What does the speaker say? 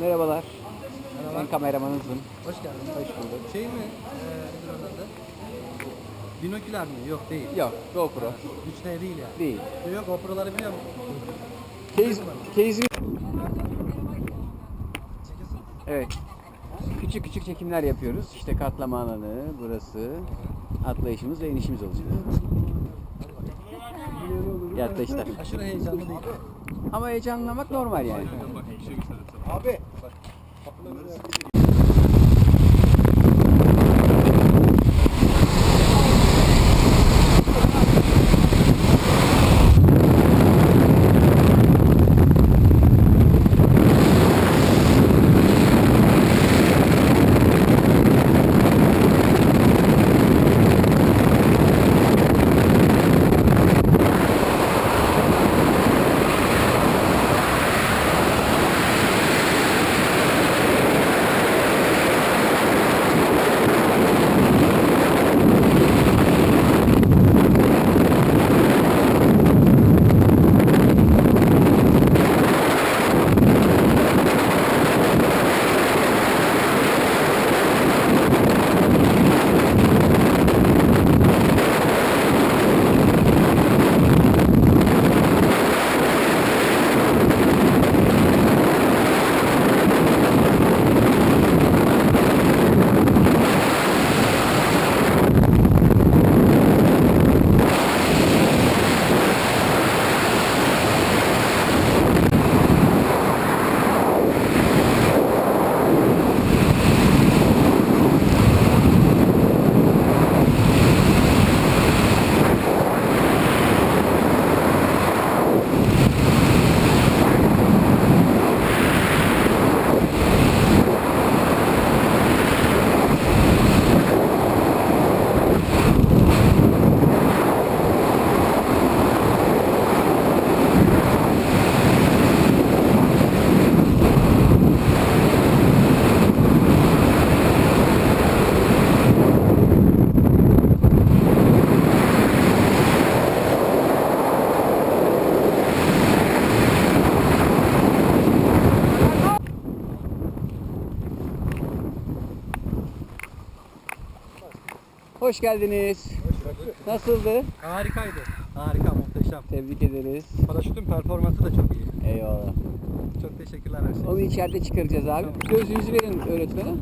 Merhabalar. Merhaba. Ben kameramanınızım. Hoş geldin. Hoş bulduk. Şey mi? Adı? Binoküler mi? Yok değil. Yok, GoPro. 3D değil yani. Değil. Yok GoPro'ları biliyor musun? Case, case'ini... Çekiyorsun. Evet. Küçük küçük çekimler yapıyoruz. İşte katlama alanı, burası. Atlayışımız ve inişimiz olacak. Yaklaştık. Aşırı heyecanlı değil. Ama heyecanlamak normal yani. Abi kapılar arası Hoş geldiniz. Nasıldı? Harikaydı. Harika, muhteşem. Tebrik ederiz. Paraşütün performansı da çok iyi. Eyvallah. Çok teşekkürler her şey. Onu içeride çıkaracağız abi. Gözlüğünüzü verin öğretmene.